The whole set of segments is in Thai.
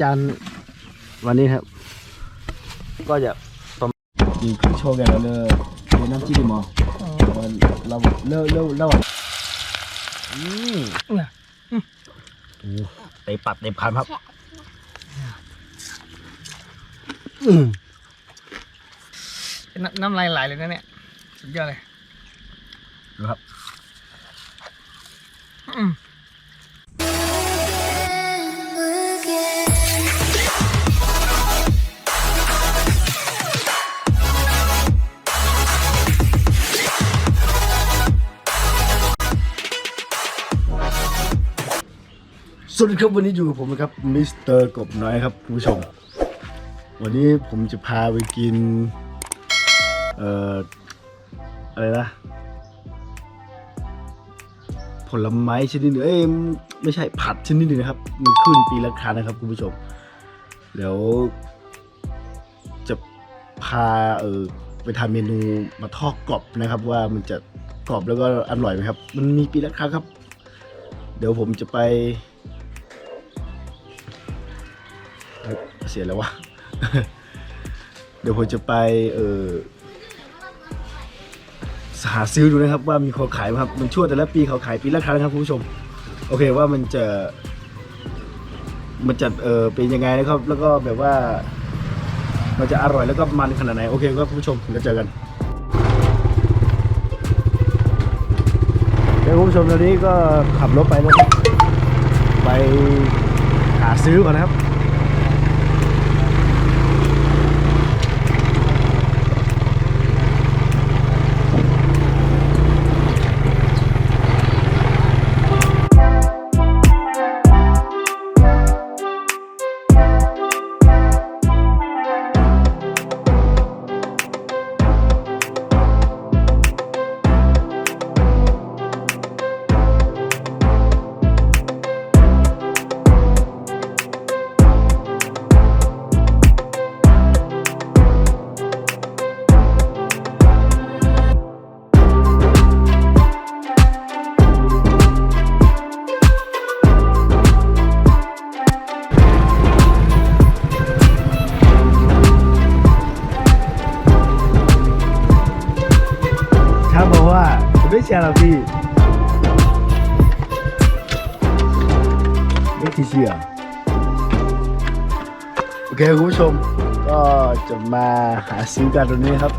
จานวันนี้ครับ ก็จะต้มโชว์แกเลยเน้ำจิ้มหมอเราเล่าเล่าเล่าอืมเต็มปัดเต็มคันครับน้ำไหลไหลเลยนะเนี่ยสุดยอดเลยดูครับ อืม ดีครับวันนี้อยู่กับผมนะครับมิสเตอร์กบน้อยครับคุณผู้ชม วันนี้ผมจะพาไปกิน เอ่อ อะไรนะ ผลไม้ชนิดหนึ่งเอ้ยไม่ใช่ผัดชนิดหนึ่งนะครับ มันขึ้นปีละครั้งนะครับคุณผู้ชม เดี๋ยว จะพาเออไปทำเมนูมาทอดกรอบนะครับ ว่ามันจะกรอบแล้วก็อร่อยไหมครับ มันมีปีละครั้งครับ เดี๋ยวผมจะไป เสียแล้ววะ เดี๋ยวผมจะไปเออหาซื้อดูนะครับว่ามีเขาขายไหมครับ มันช่วงแต่ละปีเขาขายปีละครั้งนะครับคุณผู้ชม โอเคว่ามันจะ มันจะเออเป็นยังไงนะครับ แล้วก็แบบว่า มันจะอร่อยแล้วก็มันขนาดไหน โอเคครับคุณผู้ชมเดี๋ยวเจอกันเดี๋ยวคุณผู้ชมตอนนี้ก็ขับรถไปนะครับไปหาซื้อก่อนนะครับ ทีเชียโอเคคุณผู้ชมก็จะมาหาซื้อกันตรงนี้ครับ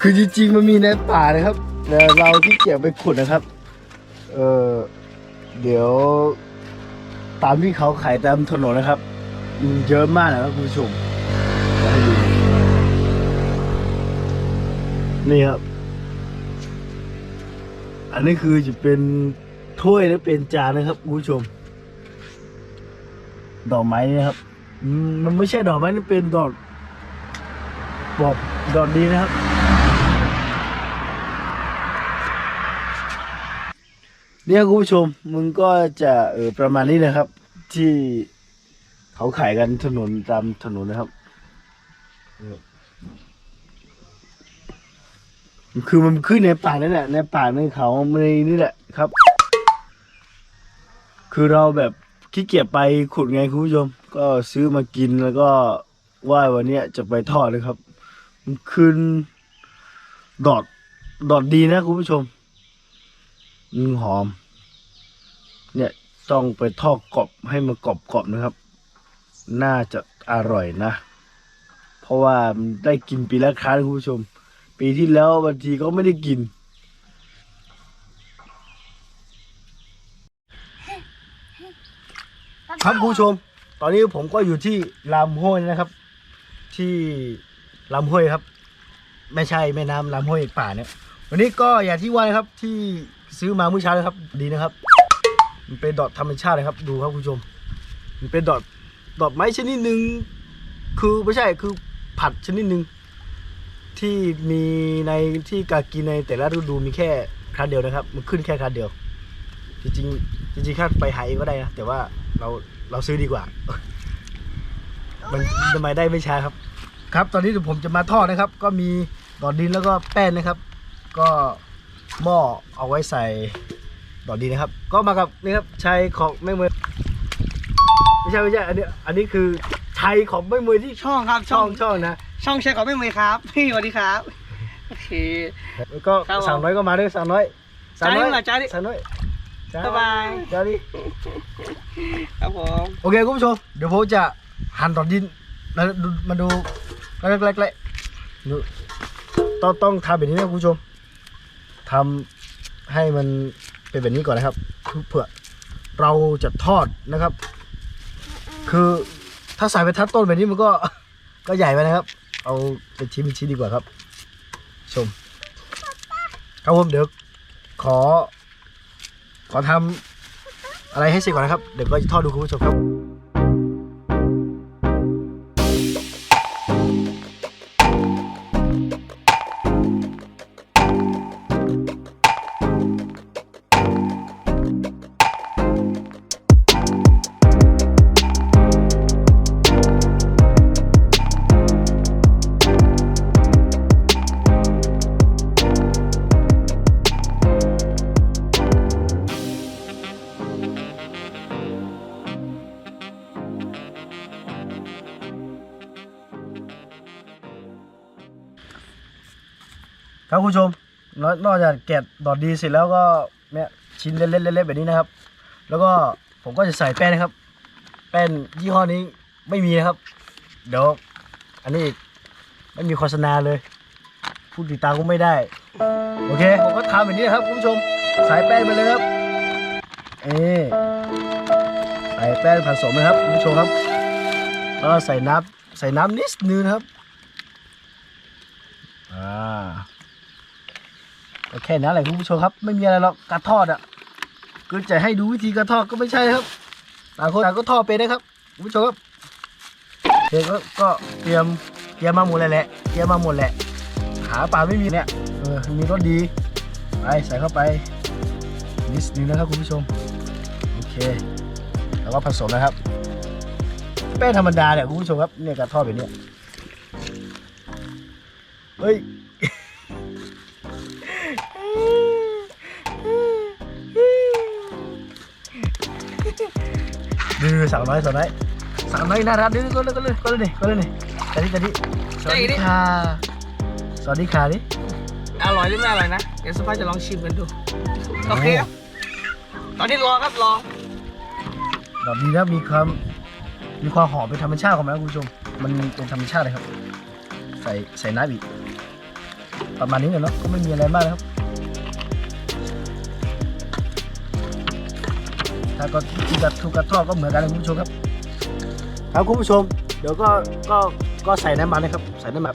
คือจริงๆมันมีในป่านะครับแต่เราที่เกียไปขุดนะครับ เออเดี๋ยวตามที่เขาขายตามถนนนะครับเยอะมากนะครับคุณผู้ชมนี่ครับ อันนี้คือจะเป็นถ้วยและเป็นจานนะครับคุณผู้ชม ดอกไม้นี่นะครับอืมมันไม่ใช่ดอกไม้นี่เป็นดอกบอกดอกดีนะครับ เนี่ยคุณผู้ชมมึงก็จะเออประมาณนี้นะครับ ที่เขาขายกันถนนตามถนนนะครับคือมันขึ้นในป่านั่นแหละในป่าในเขาในนี่แหละครับ คือเราแบบ ขี้เกียจไปขุดไงคุณผู้ชม ก็ซื้อมากินแล้วก็ว่าวันเนี้ยจะไปทอดเลยครับมันขึ้นดอดดอดดีนะคุณผู้ชมอืมหอม เนี่ยต้องไปทอดกรอบให้มันกรอบๆนะครับ น่าจะอร่อยนะ เพราะว่าได้กินปีละครั้งคุณผู้ชม ปีที่แล้วบางทีก็ไม่ได้กิน ครับคุณผู้ชม ตอนนี้ผมก็อยู่ที่ลำห้วยนะครับ ที่ลำห้วยครับ ไม่ใช่แม่น้ำลำห้วยป่าเนี่ย วันนี้ก็อย่างที่ว่านะครับที่ซื้อมาเมื่อเช้านะครับ ดีนะครับ มันเป็นดอกธรรมชาติเลยครับ ดูครับคุณผู้ชม มันเป็นดอกดอกไม้ชนิดหนึ่งคือไม่ใช่คือผัดชนิดหนึ่งที่มีในที่กากินในแต่ละฤดูมีแค่ครั้งเดียวนะครับ มันขึ้นแค่ครั้งเดียว จริงๆจริงๆถ้าไปหาเองก็ได้นะแต่ว่าเรา เราซื้อดีกว่า มันทำไมได้ไม่ช้าครับ ครับ ตอนนี้เดี๋ยวผมจะมาทอดนะครับ ก็มีดอกดินแล้วก็แป้งนะครับ ก็หม้อเอาไว้ใส่ดอกดินนะครับ ก็มากับนี่ครับใช้ของแม่เมือไม่ใช่ช่ไม่ใช่อันนี้อันนี้คือไทยของไม่มวยที่ช่องครับช่ช่อองงช่องนะช่องแชร์ของไม่เมยครับ พี่สวัสดีครับโอเค แล้วก็ครับผมสาวน้อยก็มาด้วยสาวน้อยสาวน้อยจ้าดิ สาวน้อยจ้ บ๊ายบายจ้าดิครับผมโอเคคุณผู้ชมเดี๋ยวผมจะหั่นดอกดินแล้วดูมาดูใกล้ๆๆดูต้องต้องทำแบบนี้นะคุณผู้ชมทำให้มันเป็นแบบนี้ก่อนนะครับเพื่อเราจะทอดนะครับ คือถ้าใส่ไปทัดต้นแบบนี้มันก็ก็ใหญ่ไปนะครับ เอาเป็นชิ้นเป็นชิ้นดีกว่าครับ ชม ครับผมเดี๋ยวขอ ขอทำอะไรให้เสร็จก่อนนะครับ เดี๋ยวก็จะทอดดูคุณผู้ชมครับ ครับคุณผู้ชมนอกจากแกะดอดดีเสร็จแล้วก็เนี่ยชิ้นเล็กๆแบบนี้นะครับ แล้วก็ผมก็จะใส่แป้งนะครับ แป้งยี่ห้อนี้ไม่มีนะครับ เดี๋ยวอันนี้ไม่มีโฆษณาเลยผู้ติดตามก็ไม่ได้ โอเค ผมก็ทำแบบนี้นะครับคุณผู้ชมใส่แป้งไปเลยครับเอใส่แป้งผสมนะครับคุณผู้ชมครับแล้วใส่น้ำใส่น้ำนิดนึงนครับอ่า แค่นั้นแหละคุณผู้ชมครับ ไม่มีอะไรหรอกการทอดอะคือจะให้ดูวิธีการทอดก็ไม่ใช่ครับต่างคนต่างก็ทอดเป็นนะครับคุณผู้ชมครับเด็กก็เตรียมเตรียมมาหมดเลยแหละเตรียมมาหมดแหละหาปลาไม่มีเนี่ยเออมีรสดีไปใส่เข้าไปนิดนึงนะครับคุณผู้ชมโอเค แล้วก็ผสมนะครับแป้งธรรมดาเนี่ยคุณผู้ชมครับเนี่ยการทอดแบบเนี้ยเฮ้ย สาวน้อยสาวน้อยสาวน้อยน่ารักดูดูก็เลยก็เลยก็เลยนี่ก็เลยนี่แต่ที่แต่ที่สวัสดีค่ะสวัสดีค่ะดิอร่อยหรือไม่อร่อยนะเดี๋ยวสภาพจะลองชิมกันดูโอเคครับตอนนี้รอครับรอดอกดีนะมีความมีความหอมเป็นธรรมชาติของมันนะคุณผู้ชม มันเป็นธรรมชาติเลยครับ ใส่ใส่น้ำอีกประมาณนี้เลยเนาะก็ไม่มีอะไรมากนะครับ ถ้าก็ที่กระทุกกระท่อก็เหมือนกันนะคุณผู้ชมครับ ครับคุณผู้ชม เดี๋ยวก็ก็ก็ใส่น้ำมันนะครับ ใส่น้ำมัน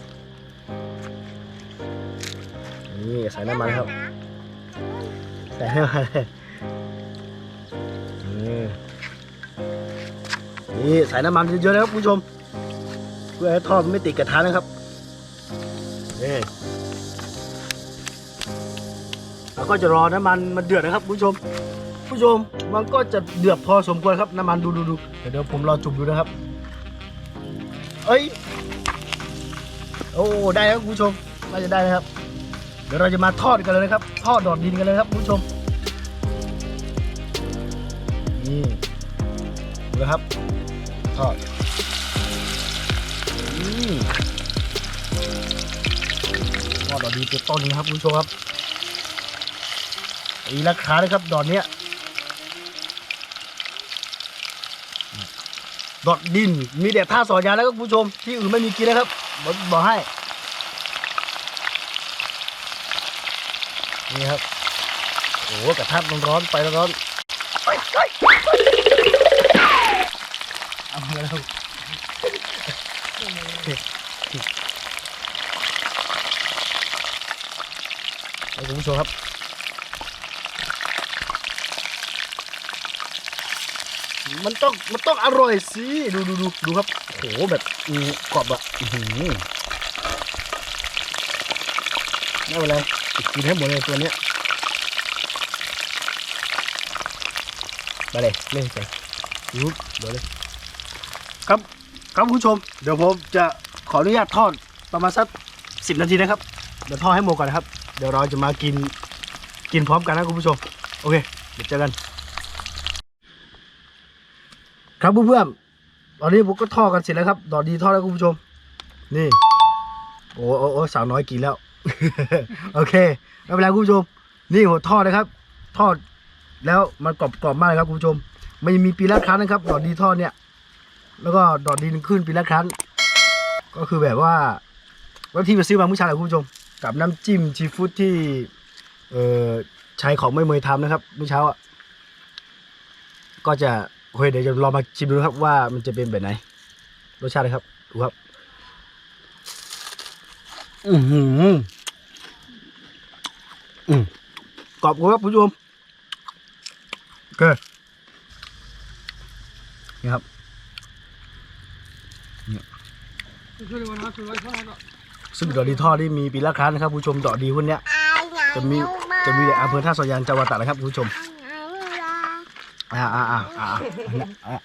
นี่ใส่น้ำมันครับ ใส่น้ำมันนี่ใส่น้ำมันเยอะๆนะครับคุณผู้ชม เพื่อให้ทอดมันไม่ติดกระทะนะครับนี่แล้วก็จะรอน้ำมันมันเดือดนะครับคุณผู้ชม ผู้ชมมันก็จะเดือดพอสมควรครับน้ำมันดูดูดูเดี๋ยวเดี๋ยวผมรอจุ่มดูนะครับ เอ้ยโอ้ได้ครับคุณผู้ชมน่าจะได้นะครับ เดี๋ยวเราจะมาทอดกันเลยนะครับ ทอดดอดดินกันเลยครับคุณผู้ชมนี่ดูนะครับทอดอืมทอดดอดดินเป็นต้นนะครับคุณผู้ชมครับอีราคาเลยครับดอดเนี้ย ดอดดิน มีแต่ท่าสอนยาแล้วก็ผู้ชม ที่อื่นไม่มีกินนะครับบอกบอกให้ นี่ครับ โอ้กระทะร้อนไปร้อนไปไปเอามาแล้วเอาคุณผู้ชมครับ มันต้องมันต้องอร่อยสิดูดูดูดูครับโอ้โหแบบอือกรอบอะอื้อหือไม่เป็นไรกินให้หมดเลยตัวเนี้ยไปเลยเล่นไปยุบเดี๋ยวเลยครับครับคุณผู้ชม เดี๋ยวผมจะขออนุญาตทอดประมาณสักสิบนาทีนะครับเดี๋ยวทอดให้หมดก่อนนะครับ เดี๋ยวเราจะมากินกินพร้อมกันนะคุณผู้ชม โอเค เดี๋ยวเจอกัน ครับเพื่อนๆตอนนี้ผมก็ทอดกันเสร็จแล้วครับ ดอกดีทอดแล้วคุณผู้ชม นี่ โอ้โอ้โอสาวน้อยกินแล้ว โอเคไม่เป็นไรคุณผู้ชม นี่ผมทอดนะครับทอดแล้วมันกรอบกรอบมากเลยครับคุณผู้ชมมันมีปีละครั้งนะครับ ดอกดีทอดเนี่ย แล้วก็ดอกดีขึ้นปีละครั้ง ก็คือแบบว่าวันที่ไปซื้อมาเมื่อเช้าแหละคุณผู้ชม กับน้ำจิ้มซีฟู้ดที่ เอ่อใช้ของไม่เมยทำนะครับเมื่อเช้าอะก็จะ โอเคเดี๋ยวจะลองมาชิมดูครับว่ามันจะเป็นแบบไหน รสชาตินะครับ ดูครับ อือหืออืมกรอบครับคุณผู้ชมโอเคนี่ครับซึ่งดอกดีทอดที่มีปีละครั้งนะครับคุณผู้ชมดอกดีพวกเนี้ยจะมีจะมีแต่อำเภอท่าสอยางจังหวัดตราดนะครับคุณผู้ชม อ่าอ่าอ่าอ่าอ่า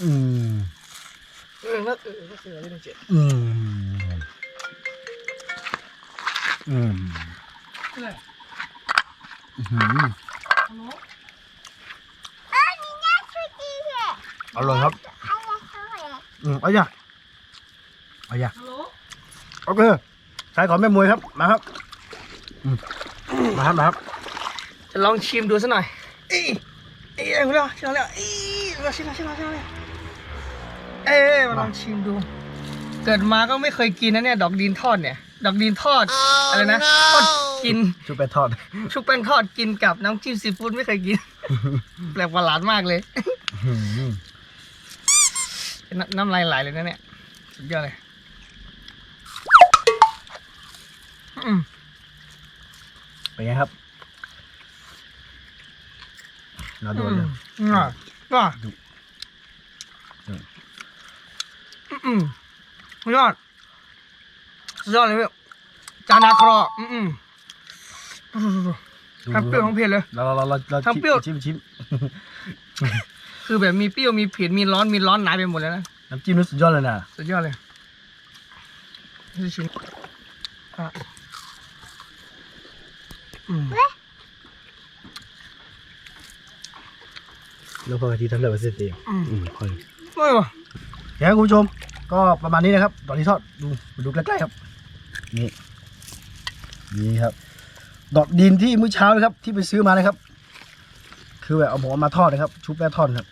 อืมเออนักเออนักเสือเลยเจ็ดอืมอืมเลยอื้อหืออร่อยครับอืมเอาอย่าเอาอย่าฮัลโหลโอเคใช้ของแม่มวยครับมาครับอืมมาครับมาครับ จะลองชิมดูสักหน่อยเอ้ยเอ้ยเอาแล้วชิมแล้วเอ้ยมาชิมแล้วชิมแล้วชิมแล้วเอ้ยมาลองชิมดู เกิดมาก็ไม่เคยกินนะเนี่ยดอกดินทอดเนี่ย ดอกดินทอดอะไรนะทอดกินชุบแป้งทอด ชุบแป้งทอดกินกับน้ำจิ้มซีฟู้ดไม่เคยกิน แปลกประหลาดมากเลยน้ำน้ำลายไหลเลยนะเนี่ยสุดยอดเลยเป็นไงครับ เราโดนเลยอืมอะอะดูอืมอืมสุดยอดสุดยอดเลยพี่จานาครออืมอืมทั้งเปรี้ยวทั้งเผ็ดเลยเราเราเราเราเราทั้งเปรี้ยวชิมชิมคือแบบมีเปรี้ยวมีเผ็ดมีร้อนมีร้อนหนายไปหมดเลยนะน้ำจิ้มนี่สุดยอดเลยนะสุดยอดเลยนี่ชิ้นอะอืม แล้วพอกะทิทำได้ประสิทธิ์เองอืม อืมพอดีอร่อยว่ะเดี๋ยวคุณผู้ชม ก็ประมาณนี้นะครับดอกนี้ทอดดูมาดูใกล้ๆครับ นี่นี่ครับ ดอกดินที่มื้อเช้านะครับ ที่ไปซื้อมานะครับ คือแบบเอาหมูมาทอดนะครับ ชุบแป้งทอดครับ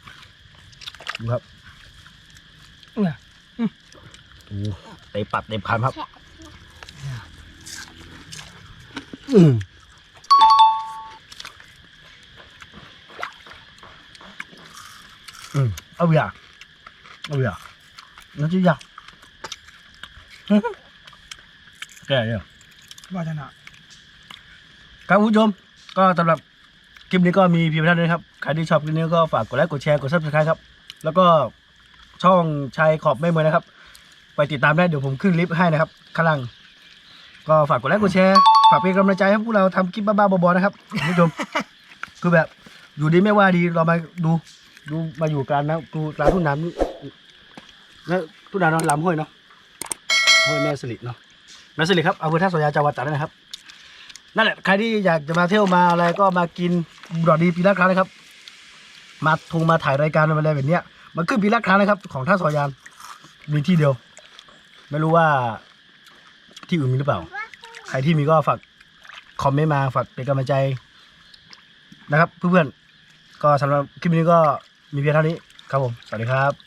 ดูครับเนี่ยดูเตะปัดเตะพันครับ อืม เอาอย่าเอาอย่าน้ำจิ้มอย่าแก่เนี่ยว่าจะหนาครับคุณผู้ชมก็สำหรับคลิปนี้ก็มีเพียงเท่านี้ครับใครที่ชอบคลิปนี้ก็ฝากกดไลค์กดแชร์กดซับสไครต์ครับ แล้วก็ช่องชายขอบไม่เมือนะครับ ไปติดตามได้เดี๋ยวผมขึ้นลิฟต์ให้นะครับข้างล่างก็ฝากกดไลค์กดแชร์ฝากเป็นกำลังใจให้พวกเราทำคลิปบ้าๆบอๆนะครับคุณผู้ชมคือแบบอยู่ดีไม่ว่าดีเรามาดู ดูมาอยู่กลางน้ำดูกลางทุ่งน้ำแล้วทุ่งน้ำเนาะลำห้วยเนาะห้วยแม่สลิดเนาะแม่สลิดครับอำเภอท่าสอยาจังหวัดตราดนะครับนั่นแหละใครที่อยากจะมาเที่ยวมาอะไรก็มากินดอกดีปีละครั้งนะครับ มาทงมาถ่ายรายการอะไรแบบเนี้ยมันขึ้นปีละครั้งนะครับ ของท่าสอยานมีที่เดียว ไม่รู้ว่าที่อื่นมีหรือเปล่า ใครที่มีก็ฝากคอมเมนต์มาฝากเป็นกำลังใจนะครับ เพื่อนๆก็สำหรับคลิปนี้ก็ มีเพียงเท่านี้ครับผม สวัสดีครับ